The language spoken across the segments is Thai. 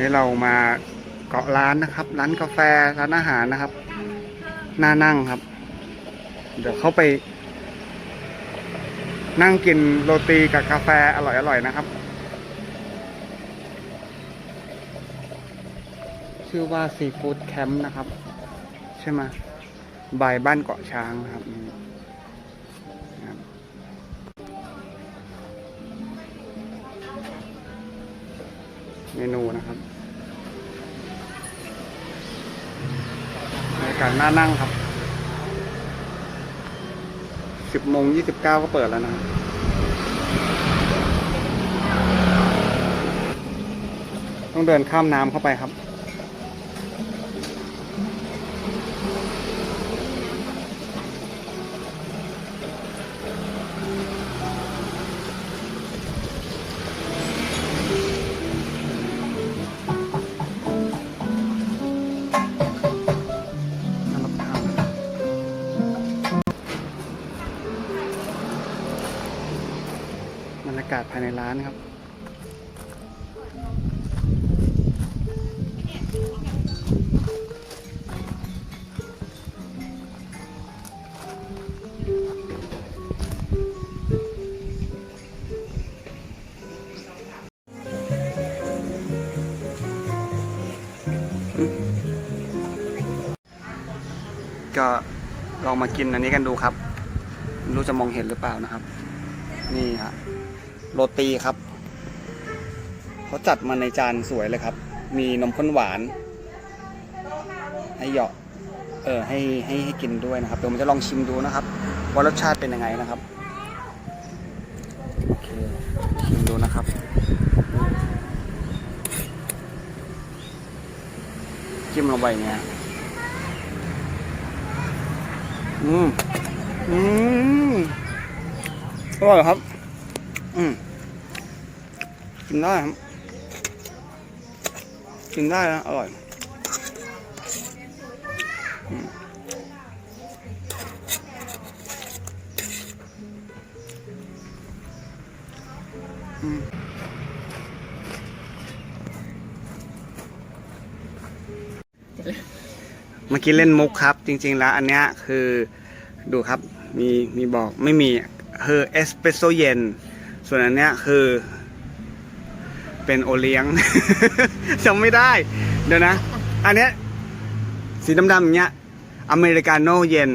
นี่เรามาเกาะร้านนะครับ ร้านกาแฟร้านอาหารนะครับน่านั่งครับ เดี๋ยวเข้าไป นั่งกินโรตีกับกาแฟอร่อยๆนะครับ ชื่อว่าซีฟู้ดแคมป์นะครับ ใช่ไหมบายบ้านเกาะช้างนะครับ เมนูนะครับบรรยากาศน่านั่งครับสิบโมงยี่สิบเก้าก็เปิดแล้วนะต้องเดินข้ามน้ำเข้าไปครับากาศภายในร้านครับ ก็ลองมากินอันนี้กันดูครับ ไม่รู้จะมองเห็นหรือเปล่านะครับ นี่ฮะ โรตีครับเขาจัดมาในจานสวยเลยครับ มีนมข้นหวาน ให้เหยาะเออให้ให้ให้กินด้วยนะครับเดี๋ยวผมจะลองชิมดูนะครับ ว่ารสชาติเป็นยังไงนะครับโอเคชิมดูนะครับจิ้มลงไปเงี้ยอืมอืมอร่อยครับ อืมกินได้ครับ กินได้นะ อร่อยอืมเมื่อกี้เล่นมุกครับ จริง ๆ แล้วอันเนี้ยคือดูครับ มีมีบอกไม่มีคือเอสเปรสโซเย็น ส่วนอันเนี้ยคือ เป็นโอเลี้ยง จำไม่ได้ เดี๋ยวนะ อันเนี้ยสีดำๆอย่างเงี้ยอเมริกาโน่เย็น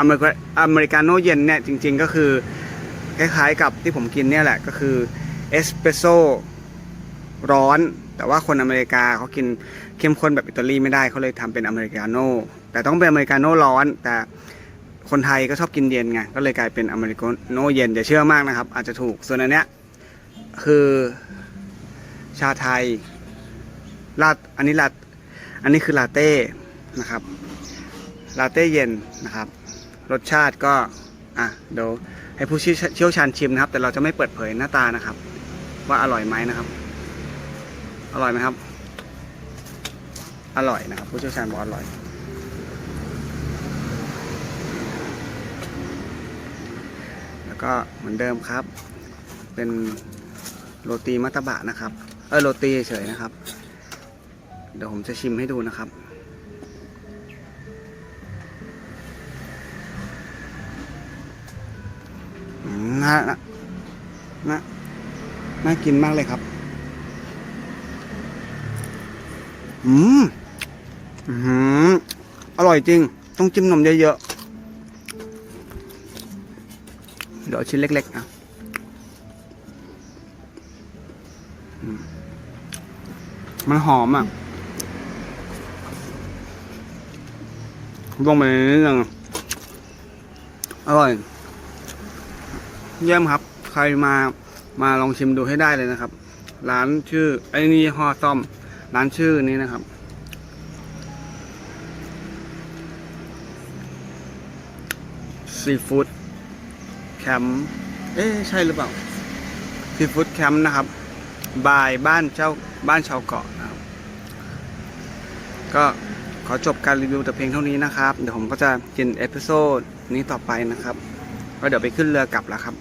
อเมริกาอเมริกาโน่เย็นเนี่ยจริง ๆก็คือคล้ายๆกับที่ผมกินเนี่ยแหละก็คือเอสเปรสโซ่ร้อน แต่ว่าคนอเมริกาเขากินเข้มข้นแบบอิตาลีไม่ได้เขาเลยทำเป็นอเมริกาโน่แต่ต้องเป็นอเมริกาโน่ร้อน แต่ คนไทยก็ชอบกินเย็นไงก็เลยกลายเป็นอเมริกาโน่เย็นอย่าเชื่อมากนะครับ อาจจะถูกส่วนอันเนี้ยคือชาไทยลาดอันนี้ลาอันนี้คือลาเต้นะครับลาเต้เย็นนะครับ รสชาติก็อะเดี๋ยวให้ผู้เชี่ยวชาญชิมนะครับ แต่เราจะไม่เปิดเผยหน้าตานะครับ ว่าอร่อยไหมนะครับ อร่อยไหมครับ อร่อยนะครับ ผู้เชี่ยวชาญบอกอร่อย แล้ว ก็เหมือนเดิมครับ เป็นโรตีมัตตบะนะครับ เออโรตีเฉยนะครับ เดี๋ยวผมจะชิมให้ดูนะครับอืมน่าน่าน่าน่ากินมากเลยครับ อืม อืม อร่อยจริง ต้องจิ้มนมเยอะๆ เดี๋ยวชิ้นเล็กๆนะอืมมันหอมอะลงไปนิดนึงอร่อย เยี่ยมครับ ใครมามาลองชิมดูให้ได้เลยนะครับ ร้านชื่อ ไอ้นี่ฮอซ่อม ร้านชื่อนี้นะครับ ซีฟู้ด แคมป์เอ๊ใช่หรือเปล่าซีฟู้ดแคมป์นะครับ บายบ้านเจ้าบ้านชาวเกาะนะครับ ก็ขอจบการรีวิวแต่เพียงเท่านี้นะครับ เดี๋ยวผมก็จะกินเอพิโซดนี้ต่อไปนะครับ ก็เดี๋ยวไปขึ้นเรือกลับแล้วครับ